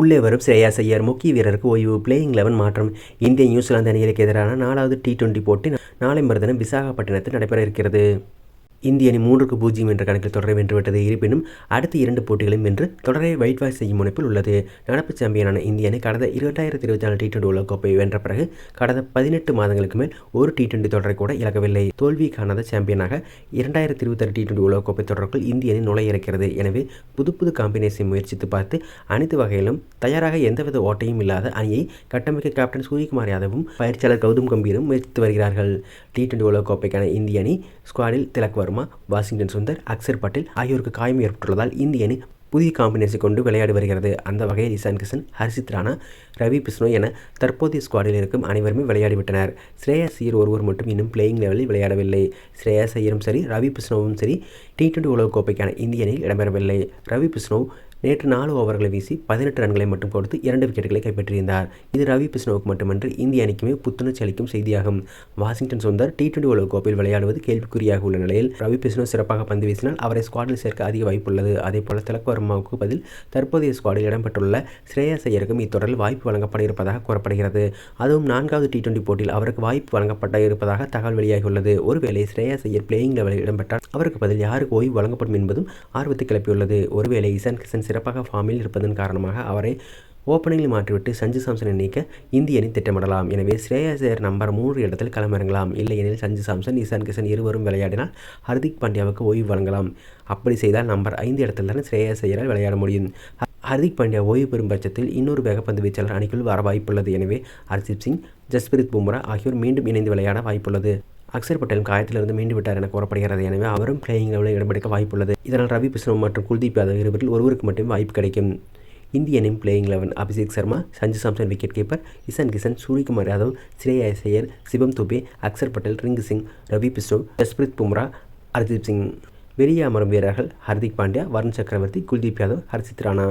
உள்ளே வரும் ஸ்ரேயாஸ் ஐயர் முக்கிய வீரருக்கு ஓய்வு பிளேயிங் லெவன் மாற்றம். இந்திய நியூசிலாந்து அணிகளுக்கு எதிரான நாலாவது டி டுவெண்டி போட்டி நாளை மறுதினம் விசாகப்பட்டினத்தில் நடைபெற இருக்கிறது. இந்திய அணி மூன்றுக்கு பூஜ்ஜியம் என்ற கணக்கில் தொடரை வென்றுவிட்டது இருப்பினும் அடுத்த இரண்டு போட்டிகளையும் வென்று தொடரை வைட் வாஷ் செய்யும் முனைப்பில் உள்ளது. நடப்பு சாம்பியனான இந்திய அணி கடந்த இரண்டாயிரத்தி இருபத்தி நாலு டி டுவெண்டி உலகக்கோப்பை வென்ற பிறகு கடந்த பதினெட்டு மாதங்களுக்கு மேல் ஒரு டி டுவெண்டி தொடரை கூட இழக்கவில்லை. தோல்வி காணாத சாம்பியனாக இரண்டாயிரத்தி இருபத்தாறு டி டுவெண்டி உலகக்கோப்பை தொடருக்குள் இந்திய அணி நுழைய இருக்கிறது எனவே புது புது காம்பினேஷன் முயற்சித்து பார்த்து அனைத்து வகையிலும் தயாராக எந்தவித ஓட்டையும் இல்லாத அணியை கட்டமைக்க கேப்டன் சூரியகுமார் யாதவும் பயிற்சியாளர் கௌதம் கம்பீரும் முயற்சித்து வருகிறார்கள். டி டுவெண்டி உலகக்கோப்பைக்கான இந்திய அணி ஸ்குவாடில் திலக் வர்மா? வாஷிங்டன் சுந்தர் அக்சர் பட்டேல் ஆகியோருக்கு காயம் ஏற்பட்டுள்ளதால் இந்திய அணி புதிய காம்பினேஷன் கொண்டு விளையாடி வருகிறது. அந்த வகையில் இசான் கிஷன் ஹர்ஷித் ராணா ரவி பிஸ்னோ என தற்போதைய ஸ்குவாடில் இருக்கும் அனைவருமே விளையாடிவிட்டனர் ஸ்ரேயாஸ் ஐயர் ஒருவர் மட்டும் இன்னும் பிளேயிங் லெவலில் விளையாடவில்லை. ஸ்ரேயாஸ் ஐயரும் சரி ரவி பிஸ்னோவும் சரி டி டுவெண்டி உலகக்கோப்பைக்கான இந்திய அணியில் இடம்பெறவில்லை. ரவி பிஸ்னோ நேற்று நாலு ஓவர்களை வீசி பதினெட்டு ரன்களை மட்டும் கொடுத்து இரண்டு விக்கெட்டுகளை கைப்பற்றியிருந்தார். இது ரவி பிஸ்னோவுக்கு மட்டுமன்றி இந்திய அணிக்குமே புத்துணர்ச்சி அளிக்கும் செய்தியாகும். வாஷிங்டன் சுந்தர் டி டுவெண்டி உலகக்கோப்பையில் விளையாடுவது கேள்விக்குறியாக உள்ள நிலையில் ரவி பிஸ்னோ சிறப்பாக பந்து வீசினால் அவரை ஸ்குவாடில் சேர்க்க அதிக வாய்ப்புள்ளது அதேபோல திலக் வர்மாவுக்கு பதில் தற்போதைய ஸ்குவாடில் இடம்பெற்றுள்ள ஸ்ரேயாஸ் ஐயருக்கும் இத்தொடரில் வாய்ப்பு வழங்கப்பட இருப்பதாக கூறப்படுகிறது. அதுவும் நான்காவது டி டுவெண்டி போட்டியில் அவருக்கு வாய்ப்பு வழங்கப்பட இருப்பதாக தகவல் வெளியாகியுள்ளது. ஒருவேளை ஸ்ரேயாஸ் ஐயர் பிளேயிங் லெவலில் இடம்பெற்றால் அவருக்கு பதில் யாருக்கு ஓய்வு வழங்கப்படும் என்பதும் ஆர்வத்தை கிளப்பியுள்ளது. ஒருவேளை இசான் கிஷன் சிறப்பாக ஃபார்மில் இருப்பதன் காரணமாக அவரை ஓப்பனிங்கில் மாற்றிவிட்டு சஞ்சு சாம்சனை நீக்க இந்திய அணி திட்டமிடலாம். எனவே ஸ்ரேயாஸ் ஐயர் நம்பர் மூன்று இடத்தில் களமிறங்கலாம். இல்லையெனில் சஞ்சு சாம்சன் இசான் கிஷன் இருவரும் விளையாடினால் ஹர்திக் பாண்டியாவுக்கு ஓய்வு வழங்கலாம். அப்படி செய்தால் நம்பர் ஐந்து இடத்தில் தான் ஸ்ரேயாஸ் ஐயரால் விளையாட முடியும். ஹர்திக் பாண்டியா ஓய்வு பெறும் பட்சத்தில் இன்னொரு வேகப்பந்து வீச்சாளர் அணிக்குள் வர வாய்ப்புள்ளது. எனவே ஹர்தீப் சிங் ஜஸ்பிரித் பும்ரா ஆகியோர் மீண்டும் இணைந்து விளையாட வாய்ப்புள்ளது. அக்சர் பட்டேல் காயத்திலிருந்து மீண்டு விட்டார் என கூறப்படுகிறது. எனவே அவரும் பிளேயிங் லெவலில் இடம்பெடுக்க வாய்ப்புள்ளது. இதனால் ரவி பிஸ்னோ மற்றும் குல்தீப் யாதவ் இருவரில் ஒருவருக்கு மட்டுமே வாய்ப்பு கிடைக்கும். இந்திய அணியின் playing eleven Abhishek Sharma Sanju Samson wicket keeper Ishan Kishan Suryakumar Yadav Shreya Iyer Shivam Dube Axar Patel Rinku Singh Ravi Bishnoi Jasprit Bumrah Hardeep Singh. வெளியே அமரும் வீரர்கள் ஹர்திக் பாண்டியா வருண் சக்கரவர்த்தி குல்தீப் யாதவ் ஹர்ஷித் ராணா.